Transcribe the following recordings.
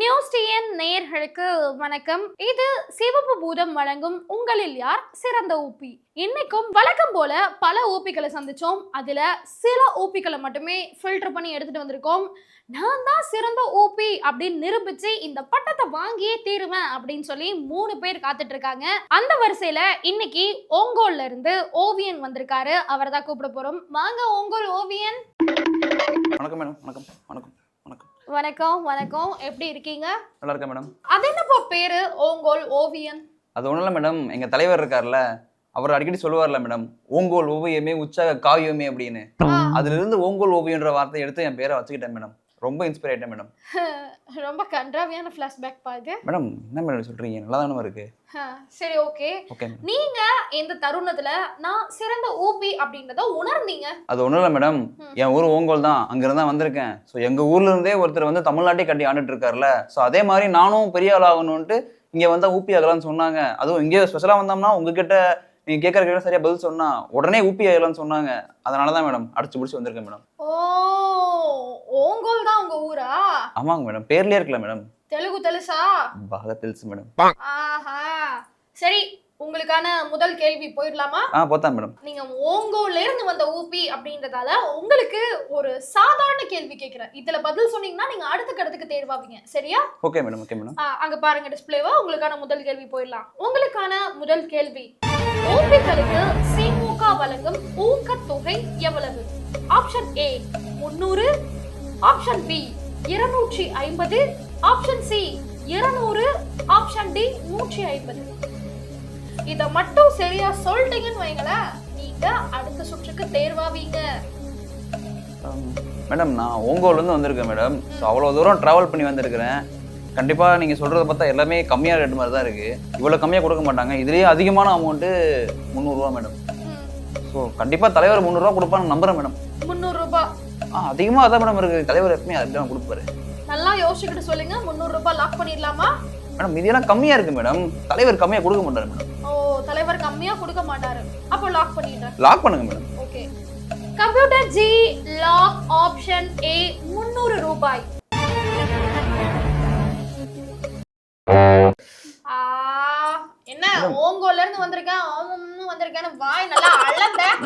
News TN நேயர்களுக்கு வணக்கம். இது சிவப்பு பூதம் வழங்கும் உங்களில் யார்? சிறந்த ஊபி. இன்னைக்கும் வழக்கம் போல பல ஊபிகளை சந்திச்சோம். அதுல சில ஊபிகளை மட்டுமே ஃபில்டர் பண்ணி எடுத்துட்டு வந்திருக்கோம். நான் தான் சிறந்த ஊபி அப்படின்னு நிரூபிச்சு இந்த பட்டத்தை வாங்கியே தீருவேன் அப்படின்னு சொல்லி மூணு பேர் காத்துட்டு இருக்காங்க. அந்த வரிசையில இன்னைக்கு ஓங்கோல்ல இருந்து ஓவியன் வந்திருக்காரு. அவரை தான் கூப்பிட போறோம். வாங்க ஓங்கோல் ஓவியன். வணக்கம் மேடம். வணக்கம். வணக்கம். வணக்கம் வணக்கம். எப்படி இருக்கீங்க? நல்லா இருக்கேன் மேடம். அது என்னப்பா பேரு? ஓங்கோல் ஓவியன். அது ஒன்றும் இல்லை மேடம். எங்கள் தலைவர் இருக்கார்ல அவர் அடிக்கடி சொல்லுவார்ல மேடம் ஓங்கோல் ஓவியமே உற்சாக காவியமே அப்படின்னு. அதுல இருந்து ஓங்கோல் ஓவியன்ற வார்த்தையை எடுத்து என் பேரை வச்சுக்கிட்டேன் மேடம். ரொம்ப இன்ஸ்பைர் ஆயிட்டேன் மேடம் ரொம்ப கன்றாவியான ஃபிளாஷ்பேக் பா இது. மேடம் என்ன மேடம் சொல்றீங்க? நல்லா தானே இருக்கு சரி ஓகே ஓகே நீங்க இந்த தருணத்துல நான் சிறந்த ஊபி அப்படின்றத உணர்ந்தீங்க? அது ஒன்றும் இல்லை மேடம். என் ஊர் ஓங்கோல் தான் அங்கிருந்து தான் வந்திருக்கேன். ஸோ எங்கள் ஊர்ல இருந்தே ஒருத்தர் வந்து தமிழ்நாட்டை கட்டி ஆண்டுட்டு இருக்கார்ல ஸோ அதே மாதிரி நானும் பெரிய ஆள் ஆகணும்ன்ட்டு இங்கே வந்தால் ஊப்பி ஆகலாம்னு சொன்னாங்க. அதுவும் இங்கே ஸ்பெஷலாக வந்தோம்னா உங்ககிட்ட நீங்கள் கேட்குற கேட்க சரியாக பதில் சொன்னா உடனே ஊப்பி ஆகலாம்னு சொன்னாங்க. அதனால தான் மேடம் அடிச்சு பிடிச்சி வந்திருக்கேன் மேடம் ஓ ஓங்கோல் தான் உங்க ஊரா? ஆமாங்க மேடம். பேர்லயே இருக்கல மேடம். தெலுங்கு தெலுசா? பாக தெலுசு மேடம். ஆஹா. சரி உங்களுக்கான முதல் கேள்வி போயிடலாமா? ஆ போத்தா மேடம். நீங்க ஓங்கோல்ல இருந்து வந்த ஊபி அப்படின்றதால உங்களுக்கு ஒரு சாதாரண கேள்வி கேக்குறேன். இதுல பதில் சொன்னீங்கன்னா நீங்க அடுத்த கடத்துக்கு தேர்வாவீங்க. சரியா? Okay madam okay madam. அங்க பாருங்க டிஸ்ப்ளேவா? உங்களுக்கான முதல் கேள்வி போயிடலாம். உங்களுக்கான முதல் கேள்வி. ஓபிகளுக்கு சிமுக வழங்கும் ஊக்கத்தொகை எவ்வளவு? ஆப்ஷன் ஏ முன்னூறு ஆப்ஷன் பி இருநூற்றி ஐம்பது ஆப்ஷன் சி இருநூறு ஆப்ஷன் டி நூற்றி ஐம்பது. இத மட்டும் சரியா சொல்லிட்டீங்கன்னு வைங்களேன் நீங்க அடுத்த சுற்றுக்கு தேர்வாவீங்க. மேடம் நான் ஓங்கோல்லேருந்து வந்திருக்கேன் மேடம். ஸோ அவ்வளோ தூரம் ட்ராவல் பண்ணி வந்திருக்கிறேன். கண்டிப்பாக நீங்கள் சொல்கிறத பார்த்தா எல்லாமே கம்மியாக ரேட் மாதிரி தான் இருக்குது இவ்வளோ கம்மியாக கொடுக்க மாட்டாங்க. இதுலேயே அதிகமான அமௌண்ட்டு முந்நூறுரூவா மேடம். ஸோ கண்டிப்பாக தலைவர் முந்நூறுரூவா கொடுப்பான்னு நம்புறேன் மேடம். அதிகமாக அதான் மேடம் இருக்குது தலைவர் எப்பவுமே அதுதான் கொடுப்பாரு. நல்லா யோசிச்சுக்கிட்டு சொல்லுங்க. முந்நூறு ரூபாய் லாக் பண்ணிடலாமா? மேடம் இதெல்லாம் கம்மியாக இருக்குது மேடம். தலைவர் கம்மியாக கொடுக்க மாட்டாரு மேடம். ஓ தலைவர் கம்மியா கொடுக்க மாட்டாரு. அப்போ லாக் பண்ணிடுறேன் லாக் பண்ணுங்க madam. Okay. Computer ji lock option A முந்நூறு ரூபாய். என்ன? ஓங்கோல இருந்து வந்திருக்கேன்.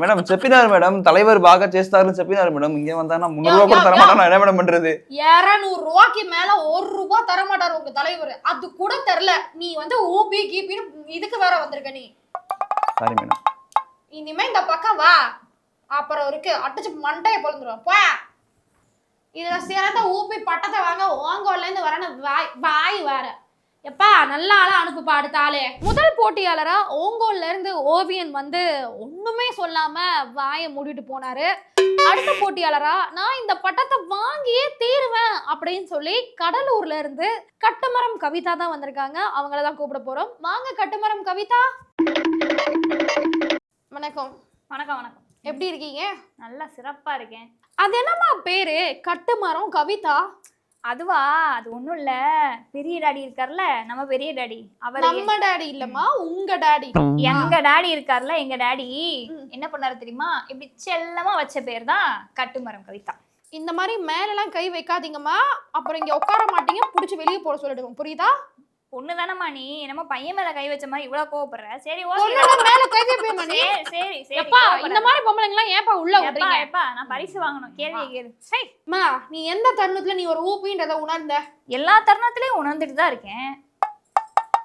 மேடம் செப்பினார் மேடம் தலைவர் சேஸ்தாருன்னு செப்பினார் மேடம். இங்கே வந்தானா முந்நூறுரூவா கூட தர மாட்டா நான் என்ன மேடம் பண்ணுறது இருநூறு ரூபாய்க்கு மேல ஒரு ரூபாய் தர மாட்டாரு உங்க தலைவர். அது கூட தெரியல. நீ வந்து ஊபி கீபின்னு இதுக்கு வேற வந்திருக்க நீ. Sorry madam. இனிமே இந்த பக்கம் வா. அப்புறம் இருக்கு. அடிச்சு மண்டைய பொழுந்துருவோம் போ. இதுல சிறந்த ஊப்பி பட்டத்தை வாங்க ஓங்கோல்ல இருந்து வரன வாய் வாய் வேற. எப்பா நல்ல ஆளா அனுப்புப்பா அடுத்த ஆளே. முதல் போட்டியாளரா ஓங்கோல்ல இருந்து ஓவியன் வந்து ஒண்ணுமே சொல்லாம வாயை மூடிட்டு போனாரு. அடுத்த போட்டியாளரா நான் இந்த பட்டத்தை வாங்கியே தீருவேன் அப்படின்னு சொல்லி கடலூர்ல இருந்து கட்டுமரம் கவிதா தான் வந்திருக்காங்க. அவங்கள தான் கூப்பிட போறோம். வாங்க கட்டுமரம் கவிதா. வணக்கம். வணக்கம் வணக்கம். எப்படி இருக்கீங்க? நல்லா சிறப்பா இருக்கேன். அது என்னம்மா பேரு? கட்டுமரம் கவிதா? அதுவா? அது ஒண்ணும் இல்ல. பெரிய டாடி இருக்கார்ல? நம்ம பெரிய டாடி. அவர் நம்ம டாடி இல்லம்மா உங்க டாடி. எங்க டாடி இருக்கார்ல எங்க டாடி. என்ன பண்ணாரு தெரியுமா? இப்படி செல்லமா வச்ச பேர் தான் கட்டுமரம் கவிதா. இந்த மாதிரி மேலெல்லாம் கை வைக்காதீங்கம்மா. அப்புறம் இங்க உட்கார மாட்டீங்க. புடிச்சு வெளியே போட சொல்லிடுவோம். புரியுதா? பொண்ணு தானம்மா நீ? என்னமோ பையன் மேல கை வச்ச மாதிரி இவ்வளவு கோவப்படுற. சரி ஓகே. மேல கை வைப்பேம்மா நீ? சரி சரி எப்பா இந்த. மாதிரி பொம்பளைங்க எல்லாம் ஏப்பா உள்ள விடுறீங்க? எப்பா நான் பரிசு வாங்கணும். கேள்வி கேளு. சரி அம்மா நீ எந்த தருணத்துல நீ ஒரு ஊப்பின்றத உணர்ந்த? எல்லா தருணத்திலயும் உணர்ந்துட்டு தான் இருக்கேன்.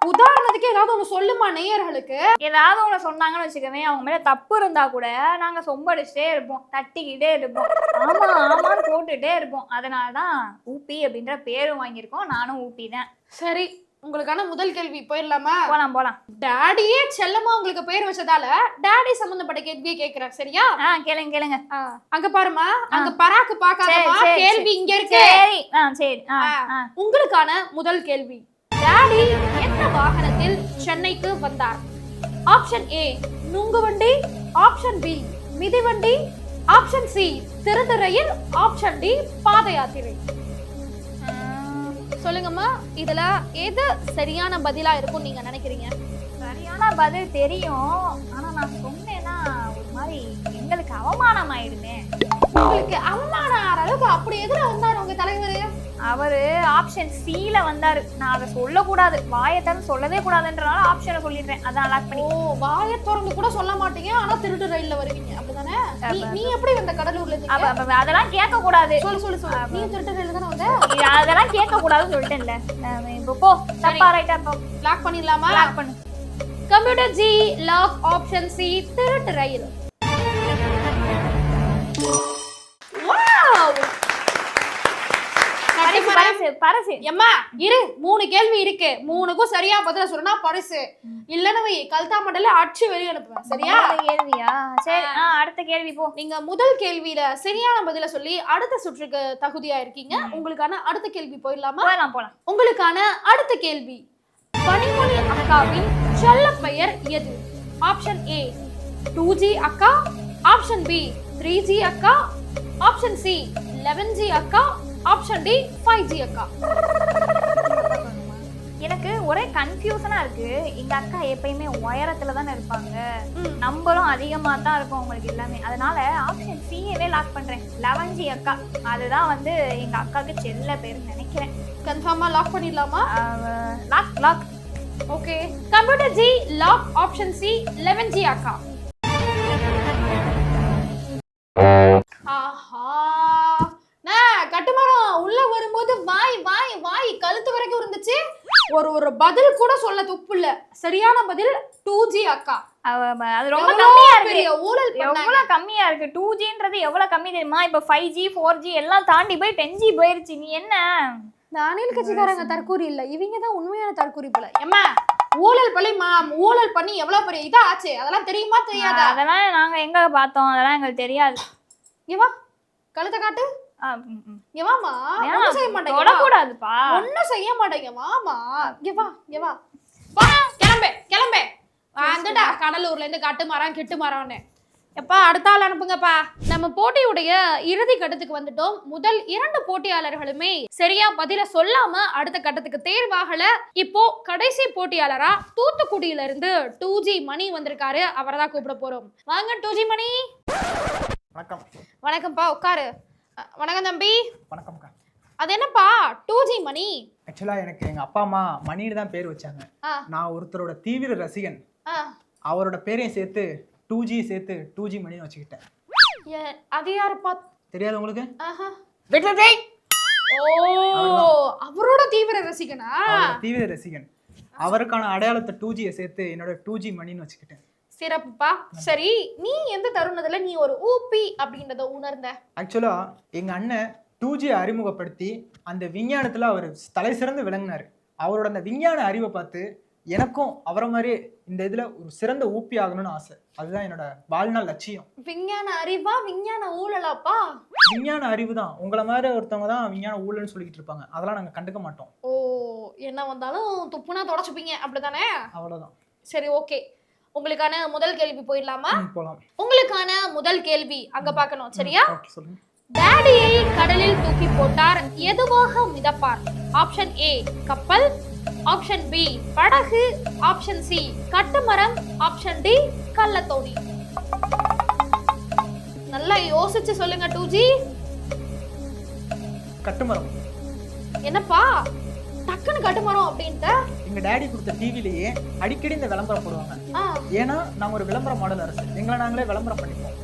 உதாரணத்துக்கு ஏதாவது ஒண்ணு சொல்லுமா நேயர்களுக்கு. ஏதாவது ஒன்று சொன்னாங்கன்னு வச்சுக்கவே அவங்க மேல தப்பு இருந்தா கூட நாங்க சொம்படிச்சுட்டே இருப்போம். தட்டிக்கிட்டே இருப்போம். ஆமா ஆமான்னு போட்டுட்டே இருப்போம். அதனால தான் ஊப்பி அப்படின்ற பேரும் வாங்கியிருக்கோம். நானும் ஊப்பி தான் சரி உங்களுக்கான முதல் கேள்வி போயிடலாமா? போலாம் போலாம். டாடியே செல்லமா உங்களுக்கு பேர் வச்சதால டாடி சம்பந்தப்பட்ட கேள்வியே கேக்குறேன் சரியா? ஆ கேளுங்க கேளுங்க. அங்க பாருமா அங்க பராக்கு பாக்காதமா கேள்வி இங்க இருக்கு. சரி ஆ சரி உங்களுக்கான முதல் கேள்வி. டாடி எந்த வாகனத்தில் சென்னைக்கு வந்தார்? ஆப்ஷன் ஏ நுங்கு வண்டி. ஆப்ஷன் பி மிதிவண்டி. ஆப்ஷன் சி திருந்த ரயில் ஆப்ஷன் டி பாத யாத்திரை. ம், சொல்லுங்கம்மா இதுல எது சரியான பதிலா இருக்கும் நீங்க நினைக்கிறீங்க? சரியான பதில் தெரியும். ஆனா நான் சொன்னேன்னா ஒரு மாதிரி எங்களுக்கு அவமானம் ஆயிடுமே உங்களுக்கு அவமானம் ஆற அளவுக்கு அப்படி எதிர தலைவர் அவரு ஆப்ஷன் சில வந்தாரு. நான் அதை சொல்லக்கூடாது. வாயத்தான் சொல்லவே கூடாதுன்றனால ஆப்ஷனை சொல்லிடுறேன். அதான் லாக் ஓ பண்ணி வாயை திறந்து கூட சொல்ல மாட்டீங்க. ஆனா திருட்டு ரயில்ல வருவீங்க. அப்படிதானே? நீ- எப்படி வந்த கடலூர்ல அப்ப- இருந்து அதெல்லாம் கேட்க கூடாது சொல்லு சொல்லு. சொல்லு நீ திருட்டு ரயில்ல தானே வந்த? அதெல்லாம் கேட்க கூடாதுன்னு சொல்லிட்டேன்ல இப்போ போ. தப்பா ரைட்டா இப்போ லாக் பண்ணிடலாமா? லாக் பண்ணு. Computer ji lock option C திருட்டு ரயில். பரிசு. எம்மா இரு மூணு கேள்வி இருக்கு. மூணுக்கும் சரியா பதில சொன்னா பரிசு. இல்லன்னு வை கல்தா மண்டல அடிச்சு வெளிய அனுப்புவேன். சரியா? கேள்வியா? சரி ஆ. அடுத்த கேள்வி போ. நீங்க முதல் கேள்வியில சரியான பதில சொல்லி அடுத்த சுற்றுக்கு தகுதியா இருக்கீங்க. உங்களுக்கான அடுத்த கேள்வி போயிடலாமா? போலாம் போலாம். உங்களுக்கான அடுத்த கேள்வி. பனிமொழி அக்காவின் செல்ல பெயர் எது? ஆப்ஷன் ஏ டூ ஜி அக்கா. ஆப்ஷன் பி த்ரீ ஜி அக்கா. ஆப்ஷன் சி லெவன் ஜி அக்கா. ஆப்ஷன் டி ஃபைவ் ஜி அக்கா. எனக்கு ஒரே கன்ஃபியூஷனா இருக்கு. எங்க அக்கா எப்பயுமே உயரத்துல தானே இருப்பாங்க. ம். நம்பரும் அதிகமா தான் இருக்கும் உங்களுக்கு எல்லாமே. அதனால ஆப்ஷன் சியவே லாக் பண்றேன். லெவன் ஜி அக்கா. அதுதான் வந்து எங்க அக்காவுக்கு செல்ல பேருன்னு நினைக்கிறேன். கன்ஃபார்மா லாக் பண்ணிடலாமா? Lock lock okay computer ji lock option C eleven G அக்கா. பதில் கூட சொல்ல துப்பு இல்ல. சரியான பதில் டூ ஜி அக்கா. அது ரொம்ப கம்மியா இருக்கு. ஊழல் எவ்வளவு கம்மியா இருக்கு. டூ ஜின்றது எவ்வளவு கம்மி தெரியுமா? இப்ப ஃபைவ் ஜி ஃபோர் ஜி எல்லாம் தாண்டி போய் டென் ஜி போயிருச்சு. நீ என்ன? இந்த அணில் கட்சிக்காரங்க தற்கூரி இல்ல. இவங்க தான் உண்மையான தற்கூரி போல. ஏம்மா ஊழல் பண்ணி மா ஊழல் பண்ணி எவ்வளவு பெரிய இதா ஆச்சு? அதெல்லாம் தெரியுமா தெரியாதா? அதெல்லாம் நாங்க எங்க பார்த்தோம்? அதெல்லாம் எங்களுக்கு தெரியாது. ஏவா கழுத்தை காட்டு. ஒண்ணும் செய்ய மாட்டேங்க. தொடக்கூடாதுப்பா. ஒண்ணும் செய்ய மாட்டேங்க. வாமா இங்க வா இங்க வா. வா கிளம்பு கடலூர்ல இருந்து கட்டு மரம் கிட்டு மரம்னு. எப்பா அடுத்த ஆள் அனுப்புங்கப்பா. நம்ம போட்டியுடைய இறுதி கட்டத்துக்கு வந்துட்டோம். முதல் இரண்டு போட்டியாளர்களுமே சரியா பதில சொல்லாம அடுத்த கட்டத்துக்கு தேர்வாகல. இப்போ கடைசி போட்டியாளரா தூத்துக்குடியில இருந்து டூ ஜி மணி வந்திருக்காரு. அவரை தான் கூப்பிட போறோம். வாங்க டூ ஜி மணி. வணக்கம். வணக்கம்ப்பா உட்காரு. வணக்கம் தம்பி. வணக்கம்க்கா. அது என்னப்பா? Two G Mani. ஆக்சுவலாக எனக்கு எங்கள் அப்பா அம்மா மணின்னு தான் பேர் வச்சாங்க. நான் ஒருத்தரோட தீவிர ரசிகன். அவரோட பேரையும் சேர்த்து டூ ஜி சேர்த்து டூ ஜி மணின்னு வச்சுக்கிட்டேன். அது யாருப்பா? தெரியாது உங்களுக்கு வெற்றி! ஓ அவரோட தீவிர ரசிகனா? தீவிர ரசிகன். அவருக்கான அடையாளத்தை டூ ஜியை சேர்த்து என்னோட டூ ஜி மணின்னு வச்சுக்கிட்டேன். சிறப்புப்பா. சரி நீ எந்த தருணத்துல நீ ஒரு ஊபி அப்படின்றத உணர்ந்த? ஆக்சுவலாக எங்கள் அண்ணன் டூ ஜியை அறிமுகப்படுத்தி அந்த விஞ்ஞானத்தில் அவர் தலை சிறந்து விளங்கினார். அவரோட அந்த விஞ்ஞான அறிவை பார்த்து எனக்கும் அவரை மாதிரியே இந்த இதில் ஒரு சிறந்த ஊப்பி ஆகணும்னு ஆசை. அதுதான் என்னோட வாழ்நாள் லட்சியம். விஞ்ஞான அறிவா விஞ்ஞான ஊழலாப்பா? விஞ்ஞான அறிவு தான். உங்களை மாதிரி ஒருத்தவங்க தான் விஞ்ஞான ஊழல்னு சொல்லிக்கிட்டு இருப்பாங்க. அதெல்லாம் நாங்கள் கண்டுக்க மாட்டோம். ஓ என்ன வந்தாலும் துப்புனா தொடச்சுப்பீங்க. அப்படிதானே அவ்வளோதான் சரி ஓகே உங்களுக்கான முதல் கேள்வி போயிடலாமா? உங்களுக்கான முதல் கேள்வி அங்க பார்க்கணும் சரியா? டாடியை கடலில் தூக்கி போட்டார் எதுவாக மிதப்பார்? ஆப்ஷன் ஏ கப்பல். ஆப்ஷன் பி படகு. ஆப்ஷன் சி கட்டுமரம். ஆப்ஷன் டி கள்ளத்தோணி. நல்லா யோசிச்சு சொல்லுங்க டூஜி கட்டுமரம். என்னப்பா? டக்குன்னு கட்டுமரம் அப்படின்ட்டு? எங்க டேடி கொடுத்த டிவிலேயே அடிக்கடி இந்த விளம்பரம் போடுவாங்க. ஏன்னா நாங்க ஒரு விளம்பர மாடல் அரசு. எங்களை நாங்களே விளம்பரம் பண்ணிப்போம்.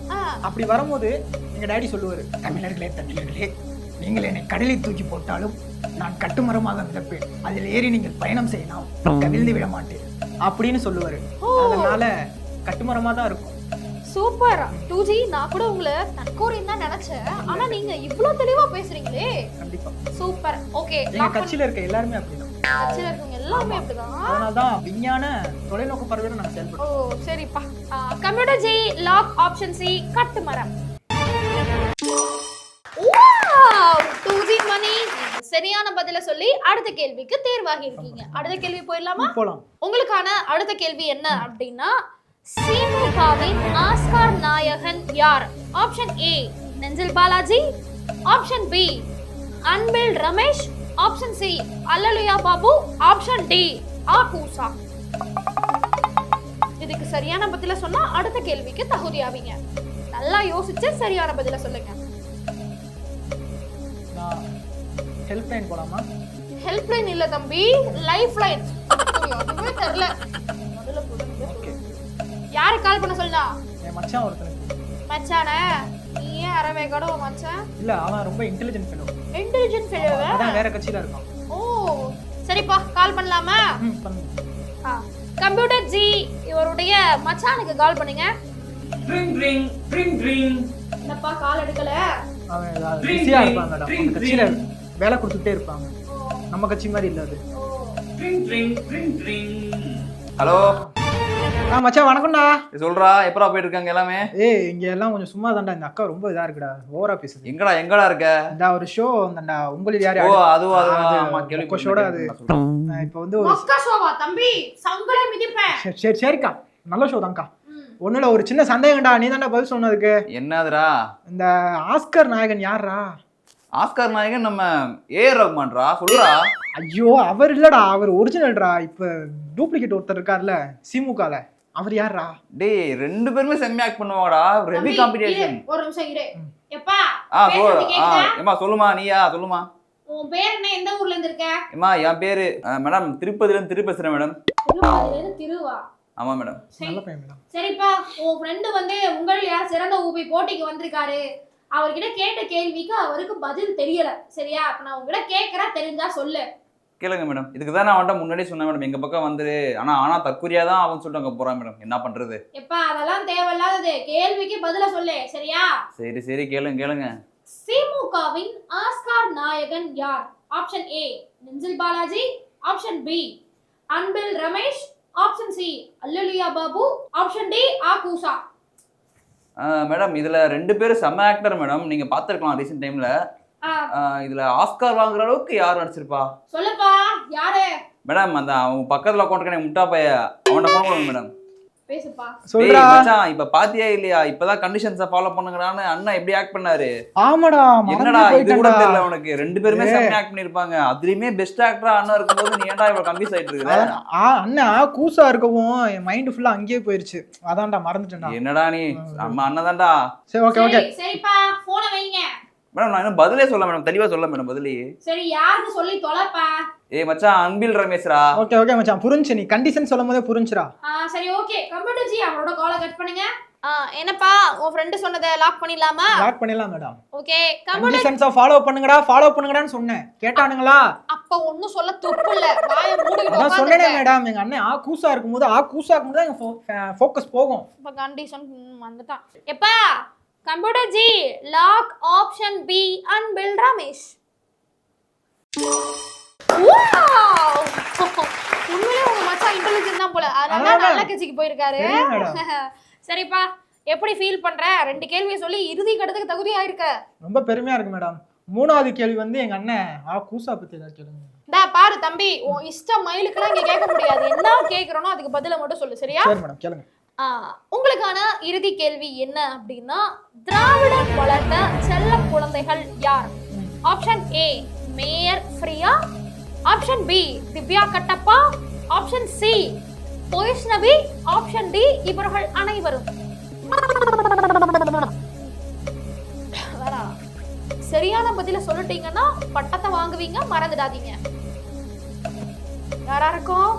அப்படி வரும்போது எங்க டேடி சொல்லுவாரு தமிழர்களே தமிழர்களே நீங்கள் என்னை கடலில் தூக்கி போட்டாலும் நான் கட்டுமரமாக மிதப்பேன் அதில் ஏறி நீங்கள் பயணம் செய்யலாம். கவிழ்ந்து விட மாட்டேன். அப்படின்னு சொல்லுவாரு. அதனால கட்டுமரமா தான் இருக்கும். சூப்பர். டூஜி நான் கூட உங்களை தற்கோரின்னு தான் நினைச்சேன். ஆனா நீங்க இவ்ளோ தெளிவா பேசுறீங்களே. கண்டிப்பா. சூப்பர். ஓகே எங்க கட்சியில இருக்க எல்லாருமே அப்படிதான். கட்சியில இருக்கவங்க எல்லாமே அப்படிதான். அதனாலதான் விஞ்ஞான தொலைநோக்கு பார்வையோட நாங்க ஓ செயல்படுறோம் சரிப்பா computer ji lock option C கட்டு மரம். டூ ஜி மணி சரியான பதில சொல்லி அடுத்த கேள்விக்கு தேர்வாகி இருக்கீங்க. அடுத்த கேள்வி போயிடலாமா? போலாம். உங்களுக்கான அடுத்த கேள்வி என்ன அப்படின்னா திமுகவின் ஆஸ்கார் நாயகன் யார்? ஆப்ஷன் ஏ நெஞ்சில் Balaji. Option B Anbil Ramesh. Option C அல்லலுயா பாபு. ஆப்ஷன் டி ஆ பூசா இதுக்கு சரியான பதில சொன்னா அடுத்த கேள்விக்கு தகுதியாவீங்க. நல்லா யோசிச்சு சரியான பதில சொல்லுங்க. ஹெல்ப்லைன் போலாமா? ஹெல்ப்லைன் இல்ல தம்பி லைஃப் லைன் தெரியல. யாரு கால் பண்ண சொல்லுடா? என் மச்சான் ஒருத்தனுக்கு மச்சானே? நீ ஏன் அறவே கடோ மச்சான். இல்ல அவன் ரொம்ப இன்டெலிஜென்ட் ஃபெலோ இன்டெலிஜென்ட் ஃபெலோவா அதான் வேற கட்சியில இருக்கான். ஓ சரிப்பா கால் பண்ணலாமா? ம் பண்ணுங்க. கம்ப்யூட்டர் ஜி இவருடைய மச்சானுக்கு கால் பண்ணுங்க. ட்ரிங் ட்ரிங் ட்ரிங் ட்ரிங் என்னப்பா கால் எடுக்கல? அவன் ஏதாவது Ring, பிஸியா ring, ring, அந்த கட்சியில வேலை கொடுத்துட்டே இருப்பாங்க. நம்ம கட்சி மாதிரி இல்ல அது. ட்ரிங் ட்ரிங் ட்ரிங் ட்ரிங் ஹலோ ஆ மச்சான் வணக்கம்டா. சொல்றா எப்படா போயிட்டு இருக்காங்க எல்லாமே? ஏய் இங்க எல்லாம் கொஞ்சம் சும்மா தான்டா இந்த அக்கா ரொம்ப இதா இருக்குடா ஓவரா பேசுது. எங்கடா எங்கடா இருக்க? இந்த ஒரு ஷோ வந்தா உங்களில் யாரு ஓ அதுவா அது ஆமா கேள்வி கொஷோட அது இப்ப வந்து ஒரு மொக்க ஷோவா தம்பி? சங்கலே மிதிப்பேன். சரி, சரி சரிக்கா. நல்ல ஷோ தான்க்கா. ஒண்ணுல ஒரு சின்ன சந்தேகம்டா நீ தான்டா பதில் சொன்னதுக்கு. என்னதுடா? இந்த ஆஸ்கர் நாயகன் யாரா ஆஸ்கார் நாயகன் நம்ம ஏ. ரகுமான்டா சொல்றா ஐயோ அவர் இல்லடா அவர் ஒரிஜினல்டா இப்ப டூப்ளிகேட் ஒருத்தர் இருக்கார்ல சிமுகால. அவர் யாரா டேய் ரெண்டு பேருமே செம்ம ஆக்ட் பண்ணுவாங்கடா. ரெவி காம்படிஷன் ஒரு நிமிஷம் இரு. எப்பா ஆ ஆ? ஏமா சொல்லுமா நீயா? சொல்லுமா. உன் பேர் என்ன? எந்த ஊர்ல இருந்து இருக்க? ஏமா என் பேரு மேடம் திருப்பதில இருந்து திரு பேசுறேன் மேடம். திருவாதில இருந்து திருவா. ஆமா மேடம். நல்ல பையன் மேடம். சரிப்பா உன் ஃப்ரெண்டு வந்து உங்கள் யார் சிறந்த ஊபி போட்டிக்கு வந்திருக்காரு. அவர்கிட்ட கேட்ட கேள்விக்கு அவருக்கு பதில் தெரியல. சரியா? அப்ப நான் உங்ககிட்ட கேக்குறேன் தெரிஞ்சா சொல்லு. கேளுங்க மேடம் இதுக்கு தான் நான் அவன்கிட்ட முன்னாடியே சொன்னேன் மேடம் எங்க பக்கம் வந்துரு. ஆனா ஆனா தற்கொலையா தான் அவன் சொல்லிட்டு அங்க போறான் மேடம் என்ன பண்றது? எப்பா அதெல்லாம் தேவையில்லாதது. கேள்விக்கு பதில சொல்லு. சரியா? சரி சரி. கேளுங்க கேளுங்க. திமுகவின் ஆஸ்கார் நாயகன் யார்? Option A நிஞ்சில் Balaji. Option B Anbil Ramesh. Option C hallelujah Babu. Option D ஆ கூசா மேடம் இதுல ரெண்டு பேரும் செம்ம ஆக்டர் மேடம் நீங்க பாத்துருக்கலாம் ரீசெண்ட் டைம்ல இதுல ஆஸ்கார் வாங்குற அளவுக்கு யார் நடிச்சிருப்பா? சொல்லுப்பா யாரு? மேடம் அந்த அவன் பக்கத்துல உட்காந்துருக்க முட்டா பைய அவன்கிட்ட போன் பண்ணுங்க மேடம் பேசுப்பா. சொல்றா. மச்சான் இப்ப பாத்தியா இல்லையா? இப்பதான் கண்டிஷன்ஸ ஃபாலோ பண்ணுங்கறான்னு அண்ணா எப்படி ஆக்ட் பண்ணாரு? ஆமாடா என்னடா இது கூட தெரியல உனக்கு. ரெண்டு பேருமே. செம்ம ஆக்ட் பண்ணிருப்பாங்க அதுலயுமே பெஸ்ட் ஆக்டரா அண்ணா இருக்கும்போது நீ ஏன்டா இவ்வளவு கன்ஃபியூஸ் ஆயிட்டு இருக்க? அண்ணா கூசா இருக்கவும் என் மைண்ட் ஃபுல்லா அங்கேயே போயிருச்சு. அதான்டா மறந்துட்டேன்டா. என்னடா நீ? நம்ம அண்ணன் தான்டா. சரி ஓகே ஓகே சரி சரிப்பா போனை வைங்க. மேடம் நான் இன்னும் பதிலே சொல்ல மேடம் தெளிவா சொல்ல மேடம் பதிலே. சரி யாருன்னு சொல்லி தொலைப்பா. ஏய் மச்சான் அன்பில் ரமேஷ்ரா. ஓகே ஓகே மச்சான். புரிஞ்சு நீ கண்டிஷன் சொல்லும் போதே புரிஞ்சுடா. ஆ, சரி ஓகே கம்ப்யூட்டர் ஜி அவரோட காலை கட் பண்ணுங்க. ஆ, என்னப்பா உன் ஃப்ரெண்டு சொன்னதை லாக் பண்ணிடலாமா? லாக் பண்ணிடலாம் மேடம் ஓகே கம்ப்யூட்டர் கண்டிஷன்ஸா ஃபாலோ பண்ணுங்கடா ஃபாலோ பண்ணுங்கடான்னு சொன்னேன். கேட்டானுங்களா? அப்ப ஒண்ணும் சொல்ல துப்பு இல்ல வாய மூடிட்டு அதான் சொன்னேனே உட்கார்ந்திருக்க. மேடம் எங்க அண்ணன் ஆ கூசா இருக்கும்போது ஆ கூசா இருக்கும்போது தான் எங்க ஃபோக்கஸ் போகும். இப்ப கண்டிஷன் வந்துட்டான். எப்பா computer ji lock option B Anbil Ramesh. Wow! உண்மையிலே உங்க மச்சான் இன்டெலிஜென்ட் தான் போல. அதனால அதான் நல்ல கட்சிக்கு போயிருக்காரு. சரிப்பா எப்படி ஃபீல் பண்ற? ரெண்டு கேள்வியை சொல்லி இறுதி கட்டத்துக்கு தகுதி ஆயிருக்க ரொம்ப பெருமையா இருக்கு மேடம். மூணாவது கேள்வி வந்து எங்க அண்ணன் ஆ கூசா பத்தி ஏதாவது கேளுங்க. டா பாரு தம்பி உன் இஷ்ட மயிலுக்குலாம் இங்க கேட்க முடியாது. என்ன கேக்குறனோ அதுக்கு பதில மட்டும் சொல்லு சரியா? சரி மேடம் கேளுங்க. உங்களுக்கான இறுதி கேள்வி என்ன அப்படின்னா திராவிடர் வளர்த்த செல்ல குழந்தைகள் யார்? Option A mayor Priya option B Divya Kattappa. Option C Vaishnavi. Option D இவர்கள் அனைவரும். சரியான பதில சொல்லிட்டீங்கன்னா பட்டத்தை வாங்குவீங்க மறந்துடாதீங்க. யாரா இருக்கும்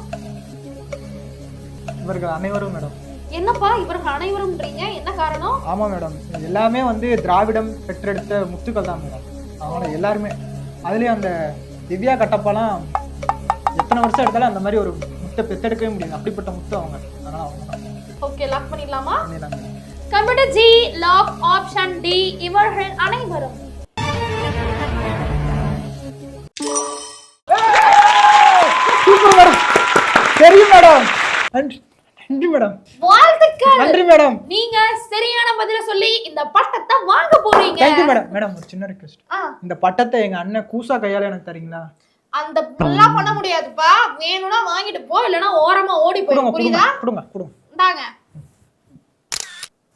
இவர்கள் அனைவரும் மேடம். என்னப்பா இவர்கள் அனைவரும்ன்றீங்க? என்ன காரணம்? ஆமா மேடம். எல்லாமே வந்து திராவிடம் பெற்றெடுத்த முத்துக்கள் தான் மேடம். அதனால எல்லாருமே அதுலயும் அந்த திவ்யா கட்டப்பாலாம் எத்தனை வருஷம் எடுத்தாலும் அந்த மாதிரி ஒரு முத்தை பெத்தெடுக்கவே முடியாது. அப்படிப்பட்ட முத்து அவங்க. அதனால அவங்க ஓகே லாக் பண்ணிடலாமா? Computer ji lock option D இவர்கள் அனைவரும். தெரியும் மேடம். நன்றி மேடம். வாழ்த்துக்கள். நன்றி மேடம். நீங்க சரியான பதில சொல்லி இந்த பட்டத்தை வாங்க போறீங்க. Thank you madam. மேடம் ஒரு சின்ன ரிக்வெஸ்ட் இந்த பட்டத்தை எங்க அண்ணன் கூசா கையால எனக்கு தரீங்களா? அந்த எல்லாம் பண்ண முடியாதுப்பா. வேணும்னா வாங்கிட்டு போ இல்லனா ஓரமா ஓடி கொடுங்க புரியுதா? கொடுங்க கொடுங்க. இந்தாங்க.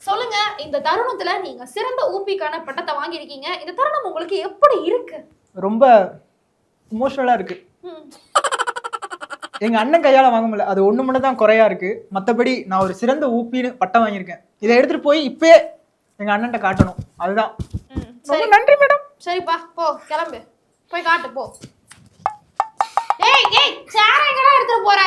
சொல்லுங்க இந்த தருணத்துல நீங்க சிறந்த ஊபிக்கான பட்டத்தை வாங்கியிருக்கீங்க. இந்த தருணம் உங்களுக்கு எப்படி இருக்கு? ரொம்ப இமோஷனலா இருக்கு. எங்க அண்ணன் கையால வாங்க முடியல. அது ஒண்ணு மட்டும் தான் குறையா இருக்கு. மத்தபடி நான் ஒரு சிறந்த ஊப்பின்னு பட்டம் வாங்கியிருக்கேன். இதை எடுத்துட்டு போய் இப்பயே எங்க அண்ணன்ட்ட காட்டணும். அதுதான். ரொம்ப சரி. நன்றி மேடம். சரிப்பா போ கிளம்பு. போய் காட்டு போ. ஏய் ஏய் சேர எங்கடா எடுத்துட்டு போற?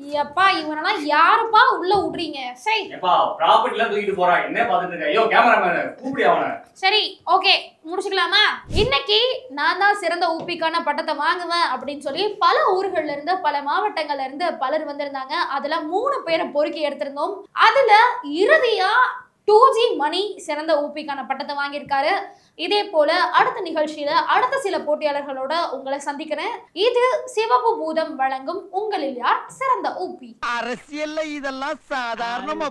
எப்பா இவனெல்லாம் யாருப்பா உள்ள விடுறீங்க? சரி. ஏப்பா ப்ராப்பர்ட்டில தூக்கிட்டு போறா. என்ன பாத்துட்டு இருக்க? ஐயோ கேமராமேன் கூப்பிடி அவனை. சரி ஓகே முடிச்சுக்கலாமா? இன்னைக்கு நான் தான் சிறந்த ஊப்பிக்கான பட்டத்தை வாங்குவேன் அப்படின்னு சொல்லி பல ஊர்கள்ல இருந்து பல மாவட்டங்கள்ல இருந்து பலர் வந்திருந்தாங்க. அதுல மூணு பேரை பொறுக்கி எடுத்திருந்தோம். அதுல இறுதியா டூ ஜி மணி சிறந்த ஓபிக்கான பட்டத்தை வாங்கியிருக்காரு. இதே போல அடுத்த நிகழ்ச்சியில அடுத்த சில போட்டியாளர்களோட உங்களை சந்திக்கிறேன். இது சிவப்பு பூதம் வழங்கும் உங்களில் யார் சிறந்த ஓபி அரசியல்ல இதெல்லாம் சாதாரணமா